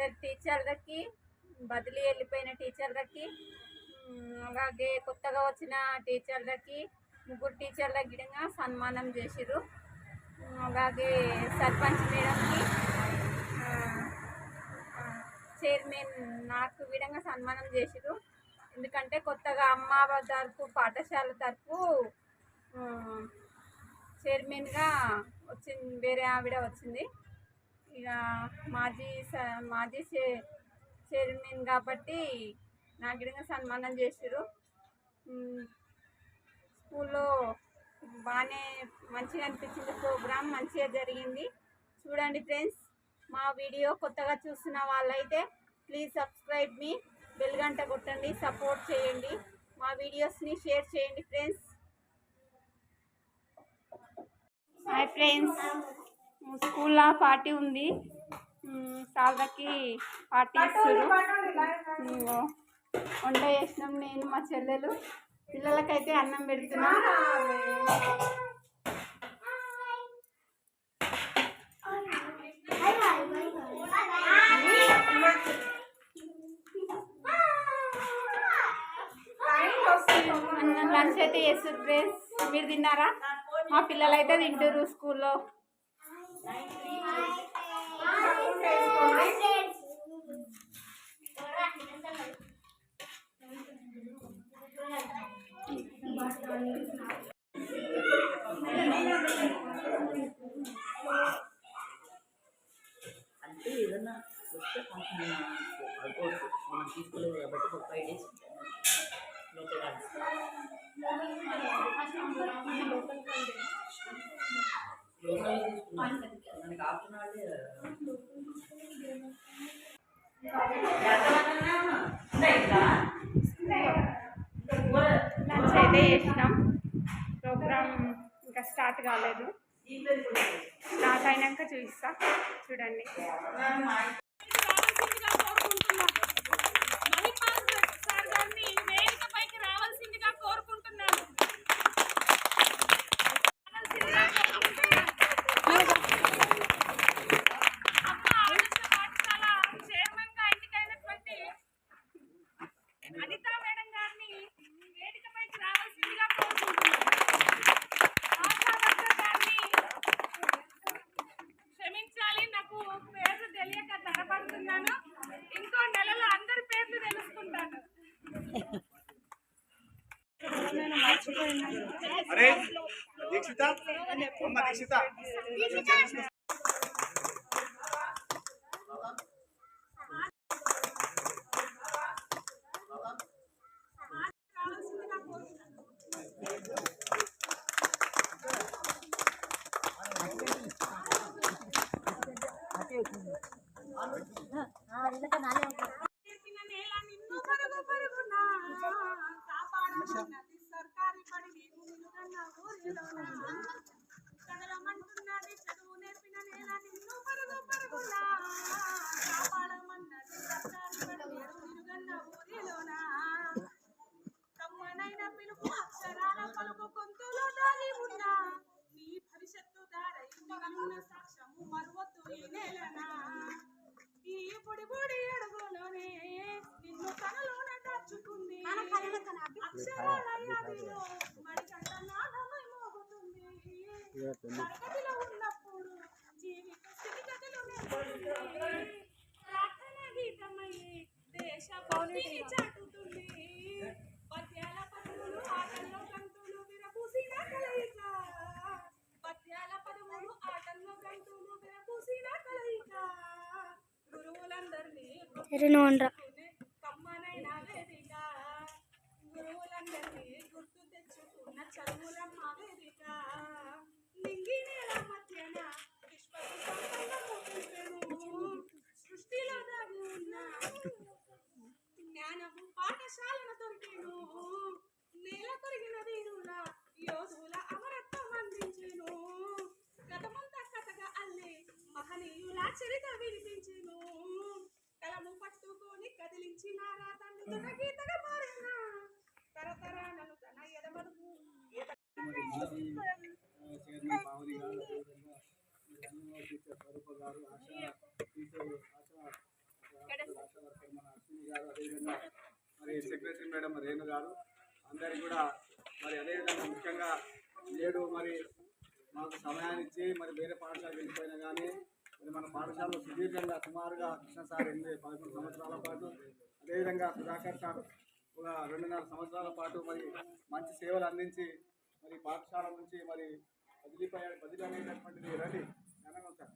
ఇద్దరు టీచర్లకి బదిలీ వెళ్ళిపోయిన టీచర్లకి అలాగే కొత్తగా వచ్చిన టీచర్లకి ముగ్గురు టీచర్ల గిడంగా సన్మానం చేసిరు అలాగే సర్పంచ్ మేడంకి చైర్మన్ నాకు విధంగా సన్మానం చేసిరు ఎందుకంటే కొత్తగా అమ్మ తరపు పాఠశాల తరపు చైర్మన్గా వచ్చింది వేరే ఆవిడ వచ్చింది. ఇక మాజీ స- మాజీ చైర్మన్ కాబట్టి నాకు గిడంగా సన్మానం చేసారు స్కూల్లో బాగానే మంచిగా అనిపించింది ప్రోగ్రామ్ మంచిగా జరిగింది. చూడండి ఫ్రెండ్స్ మా వీడియో కొత్తగా చూస్తున్న వాళ్ళైతే ప్లీజ్ సబ్స్క్రైబ్ మీ బెల్ గంట కొట్టండి సపోర్ట్ చేయండి. మా వీడియోస్ని షేర్ చేయండి ఫ్రెండ్స్. Hi friends. స్కూల్లో పార్టీ ఉంది. ఉమ్, పార్టీ ఇస్తారు వంట చేసినాం నేను మా చెల్లెలు. పిల్లలకైతే అన్నం పెడుతున్నాం. అన్నం లంచ్ అయితే చేస్తారు ఫ్రెండ్స్. మీరు తిన్నారా? మా పిల్లలైతే తింటారు స్కూల్లో. అంటే ఏదన్నా వస్తే కొంచెం అనుకోవచ్చు మనం తీసుకోలేదు కాబట్టి ఒక five days local local lunch అయితే చేసినాం ప్రోగ్రామ్ ఇంకా స్టార్ట్ కాలేదు. స్టార్ట్ అయినాక చూపిస్తా. చూడండి. రావాల్సిందిగా కోరుకుంటున్నాను అమ్మ ఆదర్శ పాఠశాల చైర్మన్గా ఎన్నికైనటువంటి అనితా మేడం గారిని వేదికపైకి రావాల్సిందిగా కోరుకుంటున్నాను ఆశా వర్కర్ గారిని క్షమించాలి నాకు పేర్లు తెలియక తడబడుతున్నాను ఇంకో నెలలో అందరి పేర్లు తెలుసుకుంటాను అరే దీక్షిత? అమ్మ దీక్షిత. తరగతిలో ఉన్నప్పుడు జీవిత స్థితిగతులు ప్రార్థన గీతమై దేశ చాటుతుంది. పద్యాల పదములు ఆటల్లో గంతులు విరపూసిన కలయిక. పద్యాల పదములు ఆటల్లో గంతులు విరపూసిన కలయిక. గురువులందరినీ చిరిక వినిపించును కలను పట్టుకొని కదిలించినారా తండ్రి తన గీతగా మారినా. తరతరాలను తన మరి సెక్రటరీ మేడం రేణు గారు అందరికి కూడా మరి అదేవిధంగా ముఖ్యంగా నేడు మరి మాకు సమయాన్నిచ్చి మరి వేరే పాఠశాల వెళ్ళిపోయినా కానీ మరి మన పాఠశాలలో సుదీర్ఘంగా సుమారుగా కృష్ణ సార్ ఎనిమిది పదకొండు సంవత్సరాల పాటు అదేవిధంగా సుధాకర్ సార్ ఒక రెండున్నర సంవత్సరాల పాటు మరి మంచి సేవలు అందించి మరి పాఠశాల నుంచి మరి బదిలీపై బదిలీ అనేటటువంటిది రండి. జ్ఞానందం సార్.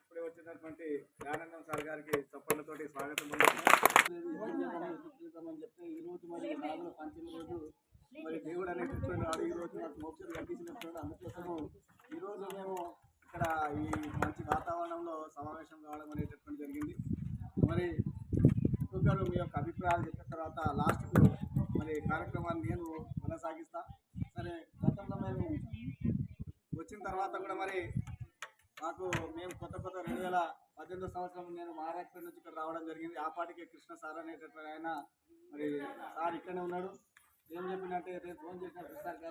ఇప్పుడే వచ్చినటువంటి జ్ఞానందం సార్ గారికి చప్పట్లతోటి స్వాగతం అని చెప్తే ఈరోజు మరి నాగుల పంచమి రోజు మరి దేవుడు అనేటటువంటి వాడు ఈరోజు రోజు నాకు మోక్షలు కల్పించినటువంటి అందుకోసము ఈ రోజు మేము ఇక్కడ ఈ మంచి వాతావరణంలో సమావేశం కావడం అనేటటువంటి జరిగింది. మరి ఒక్కొక్కరు మీ యొక్క అభిప్రాయాలు చెప్పిన తర్వాత లాస్ట్కు మరి కార్యక్రమాన్ని నేను కొనసాగిస్తా. సరే గతంలో మేము వచ్చిన తర్వాత కూడా మరి మాకు మేము కొత్త కొత్త రెండు వేల పద్దెనిమిదో సంవత్సరం నేను మహారాష్ట్ర నుంచి ఇక్కడ రావడం జరిగింది. ఆ పాటికే కృష్ణ సార్ అనేటటువంటి ఆయన మరి సార్ ఇక్కడనే ఉన్నాడు. ఏం చెప్పినట్టే రేపు ఫోన్ చేసిన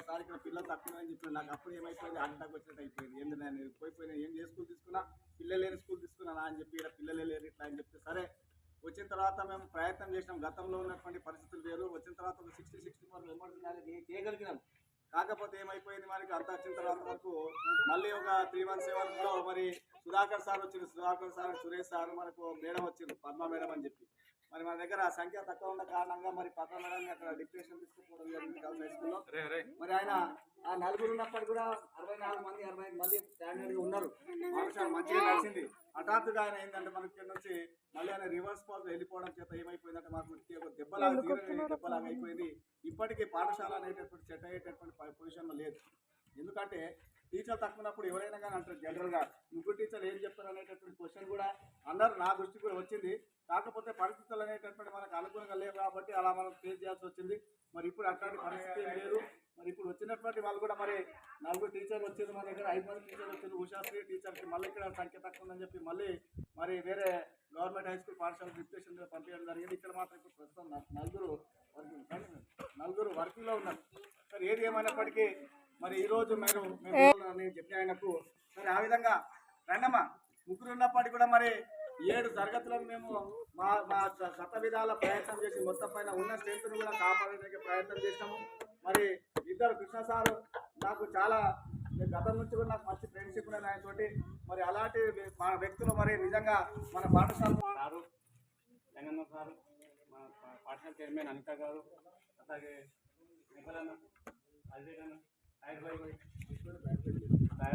సార్ ఇక్కడ పిల్లలు తక్కువ అని చెప్పిన నాకు అప్పుడు ఏమైపోయింది? అడ్డాకి వచ్చినట్టు అయిపోయింది. ఏంటి నేను పోయిపోయినా ఏం ఏ స్కూల్ తీసుకున్నా? పిల్లలు లేని స్కూల్ తీసుకున్నానా అని చెప్పి ఇక్కడ పిల్లలే లేరు ఇట్లా అని చెప్తే సరే. వచ్చిన తర్వాత మేము ప్రయత్నం చేసినాం. గతంలో ఉన్నటువంటి పరిస్థితులు వేరు. వచ్చిన తర్వాత ఒక సిక్స్టీ సిక్స్టీ ఫోర్ మెంబర్స్ చేయగలిగినాం. కాకపోతే ఏమైపోయింది మనకి అంత వచ్చిన తర్వాత వరకు మళ్ళీ ఒక త్రీ వన్ సెవెన్ మరి సుధాకర్ సార్ వచ్చింది సుధాకర్ సార్ సురేష్ సార్ మనకు మేడం వచ్చింది పద్మ మేడం అని చెప్పి. మరి మన దగ్గర ఆ సంఖ్య తక్కువ ఉన్న కారణంగా మరి పద్మ మేడం అక్కడ డిప్రెషన్ తీసుకుపోవడం జరిగింది గర్ల్స్ హై స్కూల్లో మరి ఆయన ఆ నలుగురు ఉన్నప్పటికీ కూడా అరవై నాలుగు మంది అరవై ఐదు మంది స్టాండర్డ్గా ఉన్నారు. పాఠశాల మంచిగా నడిచింది హఠాత్తుగా ఆయన ఏంటంటే మనకి ఇక్కడ నుంచి మళ్ళీ ఆయన రివర్స్ పాస్ వెళ్ళిపోవడం చేత ఏమైపోయిందంటే మాకు ఒక దెబ్బలాగా దెబ్బలాగా అయిపోయింది. ఇప్పటికీ పాఠశాల అనేటటువంటి సెట్ అయ్యేటటువంటి పొజిషన్లో లేదు. ఎందుకంటే టీచర్ తక్కువ ఉన్నప్పుడు ఎవరైనా కానీ అంటారు జనరల్గా ముగ్గురు టీచర్ ఏం చెప్తారు? అనేటటువంటి క్వశ్చన్ కూడా అందరు నా దృష్టికి కూడా వచ్చింది. కాకపోతే పరిస్థితులు అనేటటువంటి మనకు అనుకూలంగా లేవు కాబట్టి అలా మనం ఫేస్ చేయాల్సి వచ్చింది. మరి ఇప్పుడు అట్లాంటి పరిస్థితి లేదు. మరి ఇప్పుడు వచ్చినటువంటి వాళ్ళు కూడా మరి నలుగురు టీచర్లు వచ్చేది మన దగ్గర ఐదు మంది టీచర్లు వచ్చారు. ఉషాశ్రీ టీచర్కి మళ్ళీ ఇక్కడ సంఖ్య తక్కువ ఉందని చెప్పి మళ్ళీ మరి వేరే గవర్నమెంట్ హై స్కూల్ పాఠశాల డిప్యూషన్ పంపించడం జరిగింది. ఇక్కడ మాత్రం ఇప్పుడు ప్రస్తుతం నలుగురు వర్కింగ్ నలుగురు వర్కింగ్లో ఉన్నారు. సరే ఏది ఏమైనప్పటికీ మరి ఈ రోజు మీరు నేను చెప్పిన ఆయనకు మరి ఆ విధంగా రండమ్మా ముగ్గురు ఉన్నప్పటికీ కూడా మరి ఏడు తరగతులను మేము మా మా శత విధాల ప్రయత్నం చేసి మొత్తం పైన ఉన్న స్ట్రెంత్ను కూడా కాపాడడానికి ప్రయత్నం చేసినాము. మరి ఇద్దరు కృష్ణ సారు నాకు చాలా గతం నుంచి కూడా నాకు మంచి ఫ్రెండ్షిప్ ఉన్నది ఆయనతోటి. మరి అలాంటి మా వ్యక్తులు మరి నిజంగా మన పాఠశాల సారు రంగన్న సారు మా పాఠశాల చైర్మన్ అనిత గారు అలాగే నిఖలన్న అజయ్ అన్న సాయిర్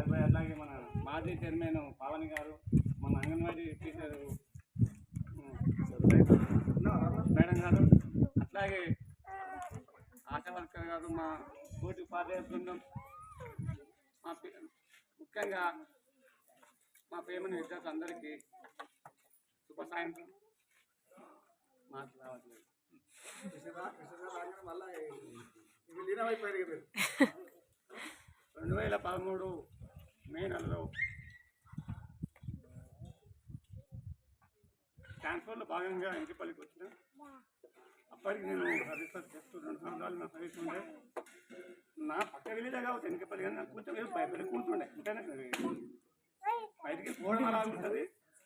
భాయ్ అలాగే మన మాజీ చైర్మన్ పావని గారు మన అంగన్వాడీ టీచర్ మేడం గారు అట్లాగే ఆశా వర్కర్ గారు మా తోటి ఉపాధ్యాయ బృందం మా పి- ముఖ్యంగా మా ప్రేమని విద్యార్థులందరికీ శుభ సాయంత్రం మాకు రావట్లేదు మళ్ళీ లీనమైపోయారు. రెండు వేల పదమూడు మే నెలలో ట్రాన్స్ఫర్లో భాగంగా ఇంటిపల్లికి వచ్చిన అప్పటికి నేను సర్వీసెస్ చేస్తూ రెండు సంవత్సరాలు నా సర్వీస్ ఉండే. నా పక్క విలేజ్ కావచ్చు ఎన్నికపల్లి కానీ నాకు కొంచెం ఏదో భయపడి కూర్చుండే. ఉంటేనే బయటికి పోవడం అలా ఉంటుంది.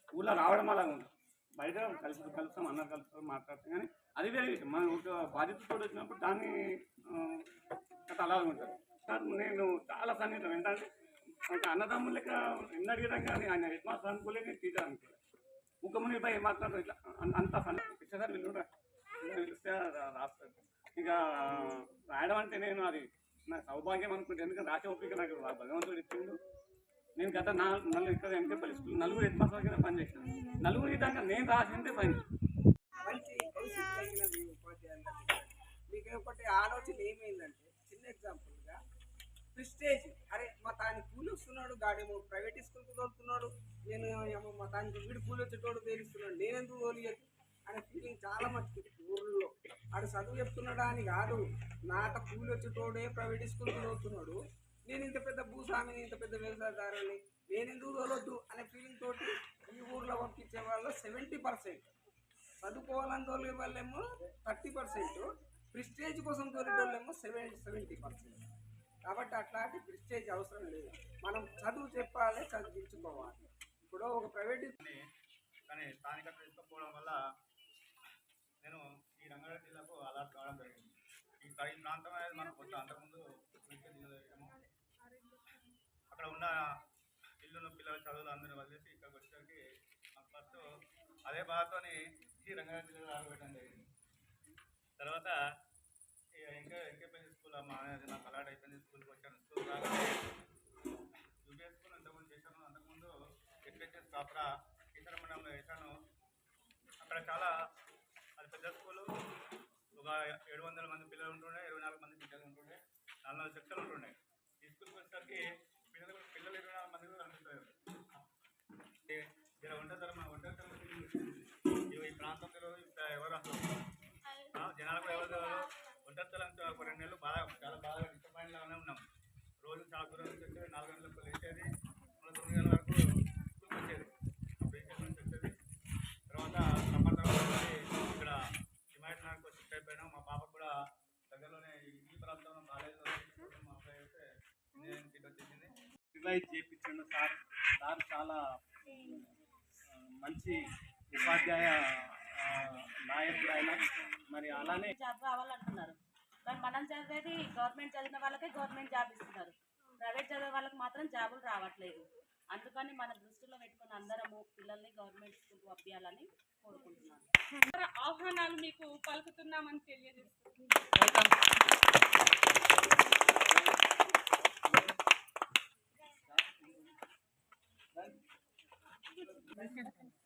ఊళ్ళో రావడం అలా ఉంది. బయట కలిసి కలుస్తాం అన్న కలుస్తాం మాట్లాడతాం. కానీ అది వేరే విషయం. మనం ఒక బాధ్యతతో వచ్చినప్పుడు దాన్ని ఆ, అలా ఉంటుంది. సార్ నేను చాలా సన్నిహితం ఏంటంటే అంటే అన్నదమ్ములు లెక్క ఎన్న అడిగడం కానీ ఆయన హెడ్ మాస్టర్ అనుకోలే నేను టీచర్ అనుకోలే. ముఖముని పై మాట్లాడతారు ఇట్లా అంత సన్నిహితం ఇచ్చేసారి పిలిస్తే రా- ఇక రాయడం అంటే నేను అది నా సౌభాగ్యం అనుకుంటే. ఎందుకంటే రాసే ఓపిక నాకు భగవంతుడు ఇచ్చిండు. నేను గత నాలుగు నలుగురు ఇక్కడ ఎంకేపల్లి స్కూల్ నలుగురు హెడ్ మాస్టర్ కింద పనిచేసాను నలుగురు విధంగా నేను రాసిందే పని. మీకు ఒకటి ఆలోచన ఏమైందంటే చిన్న ఎగ్జాంపుల్. ప్రిస్టేజ్. అరే మా తాని కూలి వస్తున్నాడు గాడేమో ప్రైవేట్ స్కూల్కి తోలుతున్నాడు నేను ఏమో మా తానికి వీడు కూలి వచ్చేటోడు నేను నేనెందుకు తోలియదు అనే ఫీలింగ్ చాలా మంచిది ఊర్లో. ఆడు చదువు చెప్తున్నాడా అని కాదు నాట కూలి వచ్చేటోడే ప్రైవేట్ స్కూల్కి తోలుతున్నాడు. నేను ఇంత పెద్ద భూస్వామిని ఇంత పెద్ద వ్యవసాయదారుని నేను ఎందుకు తోలొద్దు అనే ఫీలింగ్ తోటి ఈ ఊర్లో పంపించే వాళ్ళు సెవెంటీ పర్సెంట్ చదువుకోవాలని తోలే వాళ్ళేమో థర్టీ పర్సెంట్ ప్రిస్టేజ్ కోసం తోలేటోళ్ళేమో సెవెన్ సెవెంటీ పర్సెంట్ కాబట్టి అట్లాంటి ప్రిస్టేజ్ అవసరం లేదు. మనం చదువు చెప్పాలి చదివించుకోవాలి. ఇప్పుడు ఒక ప్రైవేట్ కానీ స్థానికత తీసుకోకపోవడం వల్ల నేను ఈ రంగారెడ్డి జిల్లాకు అలర్ట్ కావడం జరిగింది. ఈ ఈ ప్రాంతం అనేది మనం కొంచెం అంతకుముందు అక్కడ ఉన్న ఇల్లును పిల్లల చదువులు అందరూ వదిలేసి ఇక్కడికి వచ్చేసరికి మాకు ఫస్ట్ అదే బాధతోని ఈ రంగారెడ్డి జిల్లాలో ఆగబెట్టడం జరిగింది. తర్వాత ఇంకా ఇంకా ఎంకేపల్లి స్కూల్ మా అనేది నాకు అలాట్ అయిపోయింది స్కూల్కి వచ్చాను స్కూల్ రాగానే యూపీఎస్ స్కూల్ అంతకుముందు చేశాను. అంతకుముందు ఎస్పెషల్ కాపరా టీచర్ మండలంలో వేశాను. అక్కడ చాలా అది పెద్ద స్కూలు. ఒక ఏడు వందల మంది పిల్లలు ఉంటుండే ఇరవై నాలుగు మంది పిల్లలు ఉంటుండే నాలుగు నాలుగు సెక్షన్లు ఉంటుండే. ఈ స్కూల్కి వచ్చేసరికి పిల్లలు కూడా- పిల్లలు ఇరవై నాలుగు మంది కూడా కనిపిస్తారు ఇలా ఉంటుంది మన ఒంటరితనం ఈ ప్రాంతంలో ఎవరు జనాలు కూడా ఎవరు తెలియదు. ఒక రెండు నెలలు బాగా చాలా బాగా డిసప్పాయింట్ ఉన్నాం. రోజు చాలా దూరం నుంచి వచ్చేది నాలుగు గంటలకు లేచేది మళ్ళీ తొమ్మిది గంటల వరకు స్కూల్కి వచ్చేది. బీచ్ నుంచి వచ్చేది. తర్వాత సమ్మర్ తర్వాత ఇక్కడ హిమాయత్ నగర్కి షిఫ్ట్ అయిపోయినాం మా పాపకు కూడా దగ్గరలోనే ఈ ప్రాంతంలో కాలేజీలో మా అబ్బాయి అయితే ఇంజనీరింగ్ సీట్ వచ్చేసింది. రిలైజ్ చేయించండి సార్. సార్ చాలా మంచి ఉపాధ్యాయ నాయకుడు ఆయన. మరి అలానే రావాలంటున్నారు. కానీ మనం చదివేది గవర్నమెంట్ చదివిన వాళ్ళకే గవర్నమెంట్ జాబ్ ఇస్తున్నారు. ప్రైవేట్ చదివే వాళ్ళకి మాత్రం జాబులు రావట్లేదు. అందుకని మన దృష్టిలో పెట్టుకుని అందరము పిల్లల్ని గవర్నమెంట్ స్కూల్కి పంపించాలని కోరుకుంటున్నాను. ఆహ్వానాలు మీకు పలుకుతున్నామని తెలియజేస్తుంది.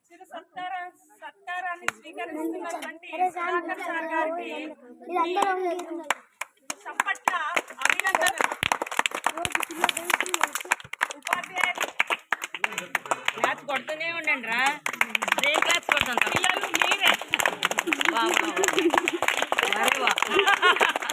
చిరు సత్కార సత్కారాన్ని స్వీకరిస్తున్నటువంటి సుధాకర్ సార్ గారికి చప్పట్ల అభినందనలు. ఉపాధ్యాయులు. క్లాస్ కొడుతూనే ఉండండి రా. బ్రేక్ క్లాస్ కొడతాం పిల్లలు మీరే.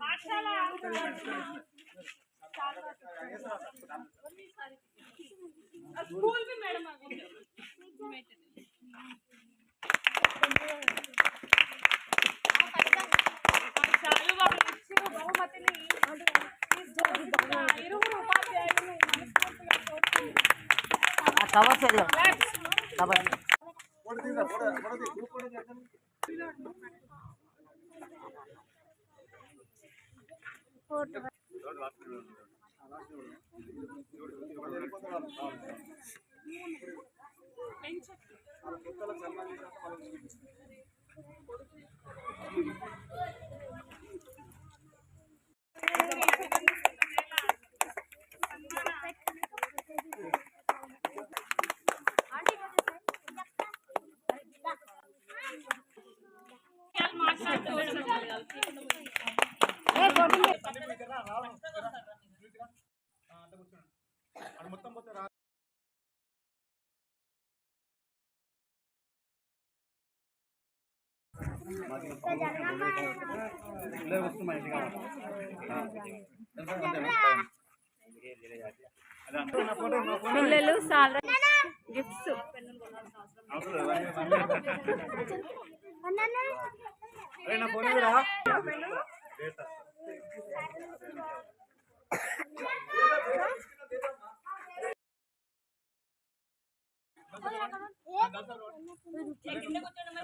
పాఠశాల స్కూల్కి మేడం అవి చాలు వాళ్ళు ఇచ్చిన బహుమతిని ఆ ఇరువురు ఉపాధ్యాయులను మనస్ఫూర్తిగా కోరుతున్నాను. మాట్లాడుతూ అంత కూర్చోండి అది మొత్తం మొత్తం రా పిల్లలు గిఫ్ట్స్ కింద కూర్చోండి